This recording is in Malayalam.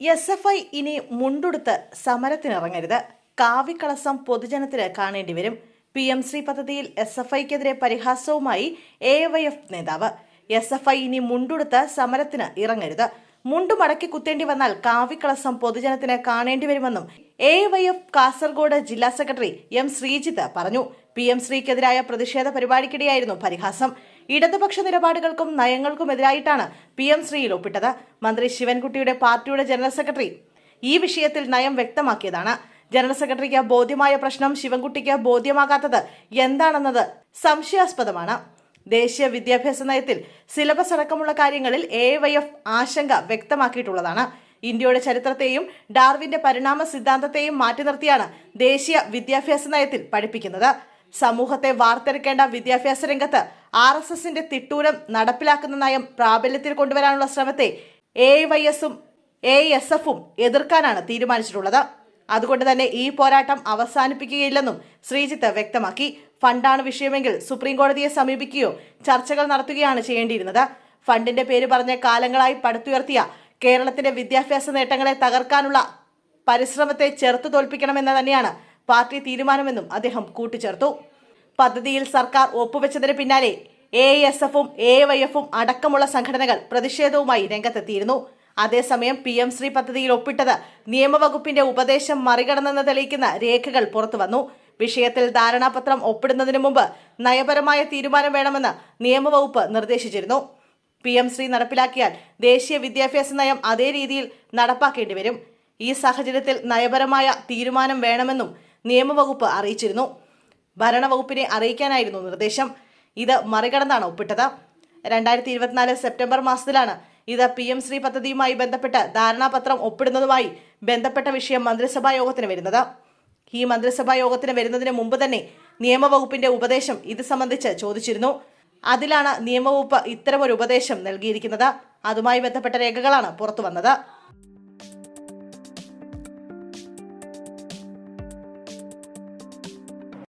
എസ് എഫ് ഐ ഇനി മുണ്ടുടുത്ത് സമരത്തിനിറങ്ങരുത്. കാവിക്കളസം പൊതുജനത്തിന് കാണേണ്ടി വരും പി എം ശ്രീ പദ്ധതിയിൽ എസ് എഫ് ഐക്കെതിരെ പരിഹാസവുമായി എ വൈ എഫ് നേതാവ്. എസ് എഫ് ഐ ഇനി മുണ്ടുടുത്ത് സമരത്തിന് ഇറങ്ങരുത്. മുണ്ടു മടക്കി കുത്തേണ്ടി വന്നാൽ കാവിക്കളസം പൊതുജനത്തിന് കാണേണ്ടി വരുമെന്നും എ വൈ എഫ് കാസർഗോഡ് ജില്ലാ സെക്രട്ടറി എം ശ്രീജിത്ത് പറഞ്ഞു. പി എം ശ്രീക്കെതിരായ പ്രതിഷേധ പരിപാടിക്കിടെയായിരുന്നു പരിഹാസം. ഇടതുപക്ഷ നിലപാടുകൾക്കും നയങ്ങൾക്കുമെതിരായിട്ടാണ് പി എം ശ്രീയിൽ ഒപ്പിട്ടത്. മന്ത്രി ശിവൻകുട്ടിയുടെ പാർട്ടിയുടെ ജനറൽ സെക്രട്ടറി. ഈ വിഷയത്തിൽ നയം വ്യക്തമാക്കിയതാണ്. ജനറൽ സെക്രട്ടറിക്ക് ബോധ്യമായ പ്രശ്നം ശിവൻകുട്ടിക്ക് ബോധ്യമാകാത്തത് എന്താണെന്നത് സംശയാസ്പദമാണ്. ദേശീയ വിദ്യാഭ്യാസ നയത്തിൽ സിലബസ് അടക്കമുള്ള കാര്യങ്ങളിൽ എ വൈ എഫ് ആശങ്ക വ്യക്തമാക്കിയിട്ടുള്ളതാണ്. ഇന്ത്യയുടെ ചരിത്രത്തെയും ഡാർവിന്റെ പരിണാമ സിദ്ധാന്തത്തെയും മാറ്റി നിർത്തിയാണ് ദേശീയ വിദ്യാഭ്യാസ നയത്തിൽ പഠിപ്പിക്കുന്നത്. സമൂഹത്തെ വാർത്തെടുക്കേണ്ട വിദ്യാഭ്യാസ രംഗത്ത് ആർ എസ് എസിന്റെ തിട്ടൂരം നടപ്പിലാക്കുന്ന നയം പ്രാബല്യത്തിൽ കൊണ്ടുവരാനുള്ള ശ്രമത്തെ എ വൈ എസും എ എസ് എഫും എതിർക്കാനാണ് തീരുമാനിച്ചിട്ടുള്ളത്. അതുകൊണ്ട് തന്നെ ഈ പോരാട്ടം അവസാനിപ്പിക്കുകയില്ലെന്നും ശ്രീജിത്ത് വ്യക്തമാക്കി. ഫണ്ടാണ് വിഷയമെങ്കിൽ സുപ്രീം കോടതിയെ സമീപിക്കുകയോ ചർച്ചകൾ നടത്തുകയാണ് ചെയ്യേണ്ടിയിരുന്നത്. ഫണ്ടിന്റെ പേര് പറഞ്ഞ കാലങ്ങളായി പടുത്തുയർത്തിയ കേരളത്തിന്റെ വിദ്യാഭ്യാസ നേട്ടങ്ങളെ തകർക്കാനുള്ള പരിശ്രമത്തെ ചെറുത്തു തോൽപ്പിക്കണമെന്ന് തന്നെയാണ് പാർട്ടി തീരുമാനമെന്നും അദ്ദേഹം കൂട്ടിച്ചേർത്തു. പദ്ധതിയിൽ സർക്കാർ ഒപ്പുവെച്ചതിന് പിന്നാലെ എ എസ് എഫും എ വൈ എഫും അടക്കമുള്ള സംഘടനകൾ പ്രതിഷേധവുമായി രംഗത്തെത്തിയിരുന്നു. അതേസമയം പി എം ശ്രീ പദ്ധതിയിൽ ഒപ്പിട്ടത് നിയമവകുപ്പിന്റെ ഉപദേശം മറികടന്നെന്ന് തെളിയിക്കുന്ന രേഖകൾ പുറത്തുവന്നു. വിഷയത്തിൽ ധാരണാപത്രം ഒപ്പിടുന്നതിന് മുമ്പ് നയപരമായ തീരുമാനം വേണമെന്ന് നിയമവകുപ്പ് നിർദ്ദേശിച്ചിരുന്നു. പി എം ശ്രീ നടപ്പിലാക്കിയാൽ ദേശീയ വിദ്യാഭ്യാസ നയം അതേ രീതിയിൽ നടപ്പാക്കേണ്ടി വരും. ഈ സാഹചര്യത്തിൽ നയപരമായ തീരുമാനം വേണമെന്നും നിയമവകുപ്പ് അറിയിച്ചിരുന്നു. ഭരണവകുപ്പിനെ അറിയിക്കാനായിരുന്നു നിർദ്ദേശം. ഇത് മറികടന്നാണ് ഒപ്പിട്ടത്. രണ്ടായിരത്തി ഇരുപത്തിനാല് സെപ്റ്റംബർ മാസത്തിലാണ് ഇത് പി എം ശ്രീ പദ്ധതിയുമായി ബന്ധപ്പെട്ട് ധാരണാപത്രം ഒപ്പിടുന്നതുമായി ബന്ധപ്പെട്ട വിഷയം മന്ത്രിസഭാ യോഗത്തിന് വരുന്നത്. ഈ മന്ത്രിസഭാ യോഗത്തിന് വരുന്നതിന് മുമ്പ് തന്നെ നിയമവകുപ്പിന്റെ ഉപദേശം ഇത് സംബന്ധിച്ച് ചോദിച്ചിരുന്നു. അതിലാണ് നിയമവകുപ്പ് ഇത്തരമൊരു ഉപദേശം നൽകിയിരിക്കുന്നത്. അതുമായി ബന്ധപ്പെട്ട രേഖകളാണ് പുറത്തു വന്നത്